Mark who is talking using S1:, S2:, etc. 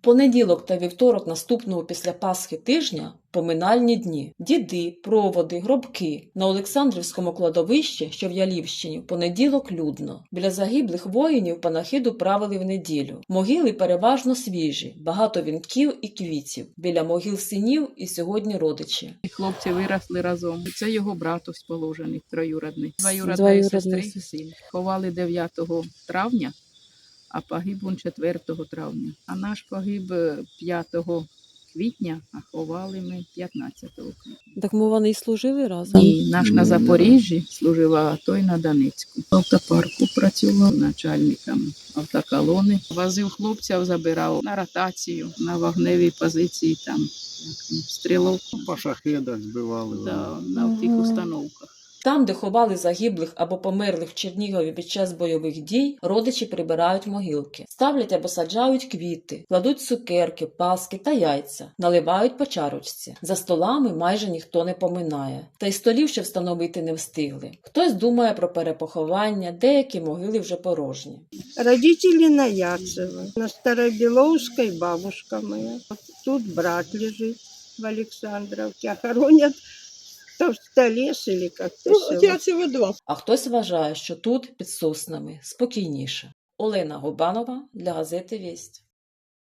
S1: Понеділок та вівторок наступного після Пасхи тижня поминальні дні. Діди, проводи, гробки. На Олександрівському кладовищі, що в Ялівщині, понеділок людно. Біля загиблих воїнів панахиду правили в неділю. Могили переважно свіжі, багато вінків і квітів. Біля могил синів і сьогодні родичі.
S2: І хлопці виросли разом. Це його брат ось положений, троюродний. Двоюродної сестри син. Ховали 9 травня, а погиб він 4 травня. А наш погиб е, 5 квітня, а ховали ми 15 квітня.
S3: Так ми вони і служили разом.
S2: І наш на Запоріжжі служив, а той на Донецьку. В автопарку працював начальником автоколони. Возив хлопців, забирав на ротацію, на вогневій позиції там там, стрілок
S4: По шахедах збивали.
S2: да, на тих установках.
S1: Там, де ховали загиблих або померлих в Чернігові під час бойових дій, родичі прибирають могилки, ставлять або саджають квіти, кладуть цукерки, паски та яйця, наливають по чарочці. За столами майже ніхто не поминає, та й столів ще встановити не встигли. Хтось думає про перепоховання, деякі могили вже порожні.
S5: Родители на Яцево, на Старобеловской бабушка моя. Тут брат лежит в Александровке, а хоронят то в Столес или как-то село.
S6: Яцево 2.
S1: А хтось вважає, що тут під соснами спокійніше. Олена Губанова для газети Вість.